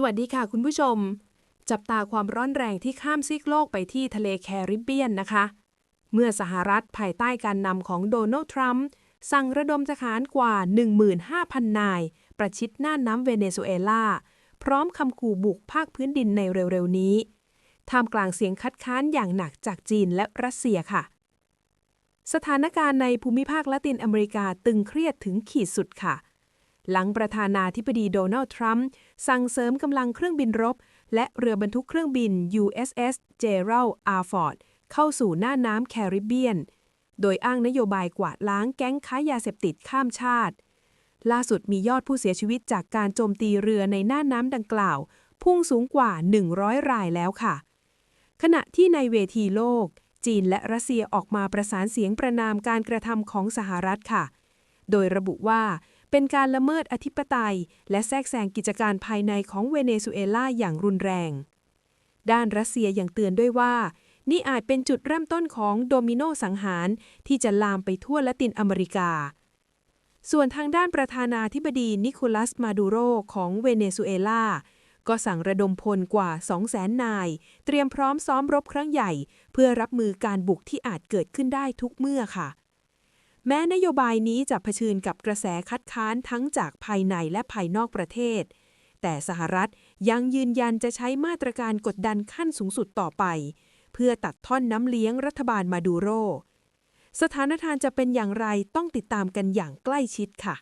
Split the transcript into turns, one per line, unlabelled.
สวัสดีค่ะคุณผู้ชม จับตาความร้อนแรงที่ข้ามซีกโลกไปที่ทะเลแคริบเบียนนะคะ เมื่อสหรัฐภายใต้การนำของโดนัลด์ทรัมป์สั่งระดมทหารกว่า 15,000 นาย ประชิดหน่านน้ำเวเนซุเอลา พร้อมคำขู่บุกภาคพื้นดินในเร็วๆนี้ ท่ามกลางเสียงคัดค้านอย่างหนักจากจีนและรัสเซียค่ะ สถานการณ์ในภูมิภาคละตินอเมริกาตึงเครียดถึงขีดสุดค่ะ หลังประธานาธิบดีโดนัลด์ทรัมป์สั่งเสริมกำลังเครื่องบินรบ และเรือบรรทุกเครื่องบิน USS Gerald R. Ford เข้าสู่หน้าน้ำแคริบเบียน โดยอ้างนโยบายกวาดล้างแก๊งค้ายาเสพติดข้ามชาติ ล่าสุดมียอดผู้เสียชีวิตจากการโจมตีเรือในหน้าน้ำดังกล่าว พุ่งสูงกว่า 100 รายแล้วค่ะ ขณะที่ในเวทีโลก จีนและรัสเซียออกมาประสานเสียงประนามการกระทำของสหรัฐค่ะ โดยระบุว่า เป็นการละเมิดอธิปไตย และแทรกแซงกิจการภายในของเวเนซุเอลาอย่างรุนแรง ด้านรัสเซียยังเตือนด้วยว่า นี่อาจเป็นจุดเริ่มต้นของโดมิโนสังหารที่จะลามไปทั่วละตินอเมริกา ส่วนทางด้านประธานาธิบดีนิโคลัสมาดูโรของเวเนซุเอลาก็สั่งระดมพลกว่า 200,000 นาย เตรียมพร้อมซ้อมรบครั้งใหญ่ เพื่อรับมือการบุกที่อาจเกิดขึ้นได้ทุกเมื่อค่ะ แม้นโยบายนี้จะเผชิญกับกระแสคัดค้านทั้งจากภายในและภายนอกประเทศ แต่สหรัฐยังยืนยันจะใช้มาตรการกดดันขั้นสูงสุดต่อไป เพื่อตัดท่อนน้ำเลี้ยงรัฐบาลมาดูโร สถานการณ์จะเป็นอย่างไรต้องติดตามกันอย่างใกล้ชิดค่ะ